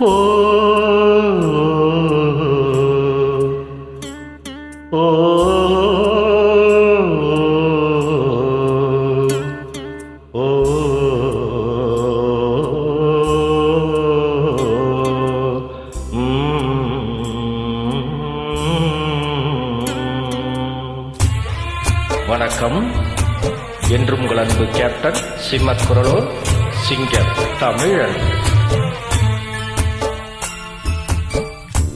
ஓ ஓ ஓ வணக்கம். என்றும் உங்கள் அன்பு கேப்டன் சிம்மத் குரலோர் சிங்கம் தமிழன்.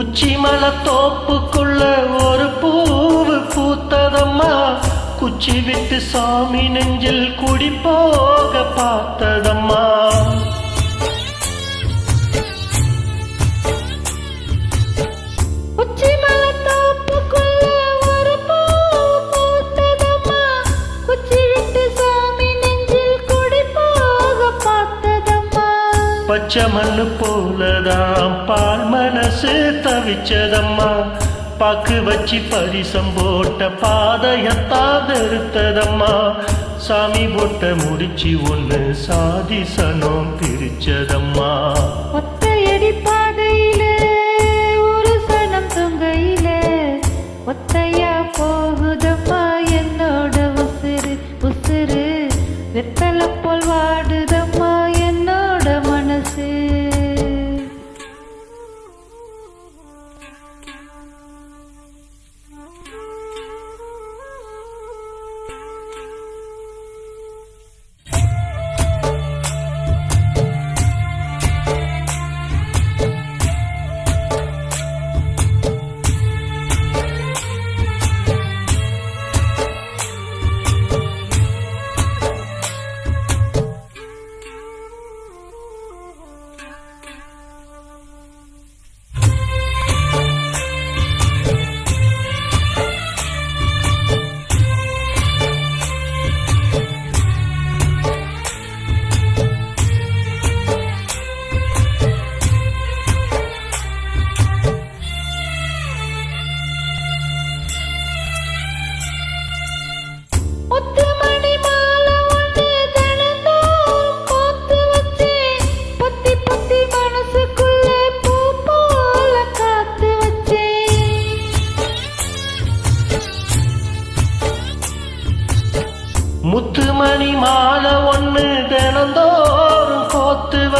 உச்சிமல தோப்புக்குள்ள ஒரு பூவு பூத்ததம்மா. குச்சி விட்டு சாமி நெஞ்சில் குடி போக பார்த்ததம்மா. பச்சை மண்ணு போலதான். பால் மனசு தவிச்சதம்மா. பாக்கு வச்சு பரிசம் போட்ட பாதையத்தா வெறுத்ததம்மா. சாமி போட்ட முடிச்சு ஒன்று சாதி சனம் பிரிச்சதம்மா. ஒத்தையடி பாதையில ஒரு சனம் தொங்கையில. ஒத்தையா போகுதம்மா என்னோட உசுறு உசுறு. வெத்தலை போல் வாடு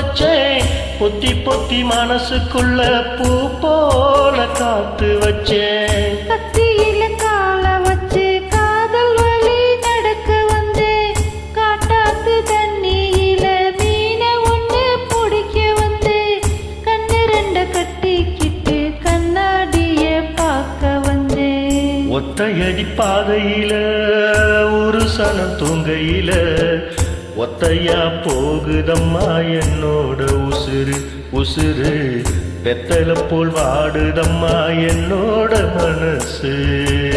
வச்சேன் பொத்தி பொத்தி மனசுக்குள்ள பூ போல காத்து வச்சேன் கத்தியில கால வச்சு காதல் வழி நடக்க வந்தேன். காட்டாத்து தண்ணியில மீனை ஒண்ணு பிடிக்க வந்தேன். கண்ணு ரெண்ட கட்டிக்கிட்டு கண்ணாடிய பார்க்க வந்தேன் ஒத்தையடி பாதையில ஒரு சனம் தூங்கையில ஒத்தையா போகுதம்மா என்னோட உசுறு உசுறு. வெத்தல போல் வாடுதம்மா என்னோட மனசு.